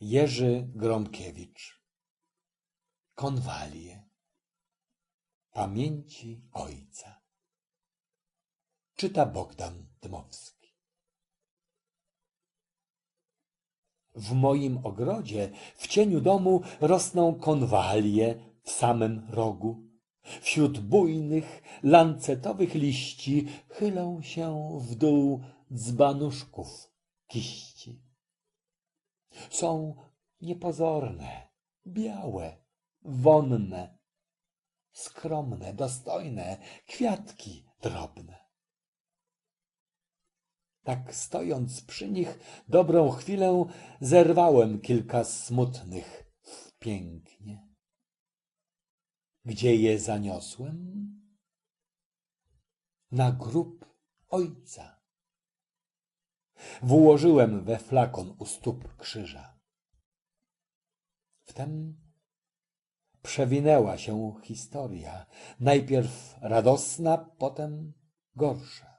Jerzy Gromkiewicz Konwalie Pamięci Ojca Czyta Bogdan Dmowski W moim ogrodzie, w cieniu domu rosną konwalie w samym rogu. Wśród bujnych, lancetowych liści chylą się w dół dzbanuszków kiści. Są niepozorne, białe, wonne, skromne, dostojne, kwiatki drobne. Tak stojąc przy nich dobrą chwilę zerwałem kilka smutnych w pięknie. Gdzie je zaniosłem? Na grób ojca. Włożyłem we flakon u stóp krzyża. Wtem przewinęła się historia, najpierw radosna, potem gorsza.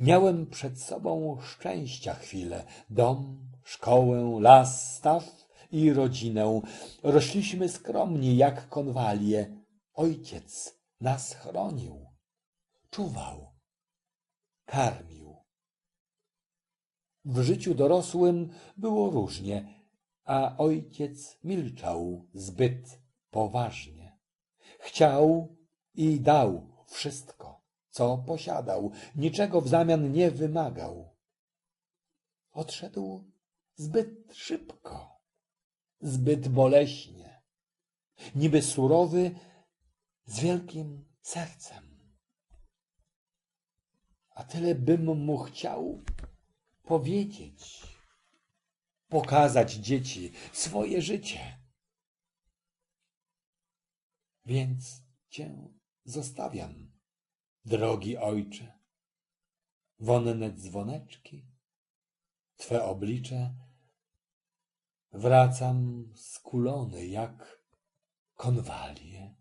Miałem przed sobą szczęścia chwilę, dom, szkołę, las, staw i rodzinę. Rośliśmy skromni jak konwalie. Ojciec nas chronił, czuwał, karmił. W życiu dorosłym było różnie, a ojciec milczał zbyt poważnie. Chciał i dał wszystko, co posiadał, niczego w zamian nie wymagał. Odszedł zbyt szybko, zbyt boleśnie, niby surowy, z wielkim sercem. A tyle bym mu chciał powiedzieć, pokazać dzieci swoje życie. Więc cię zostawiam, drogi ojcze. Wonne dzwoneczki, twe oblicze, wracam skulony jak konwalie,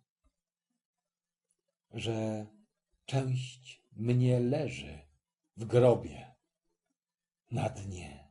że część mnie leży w grobie na dnie.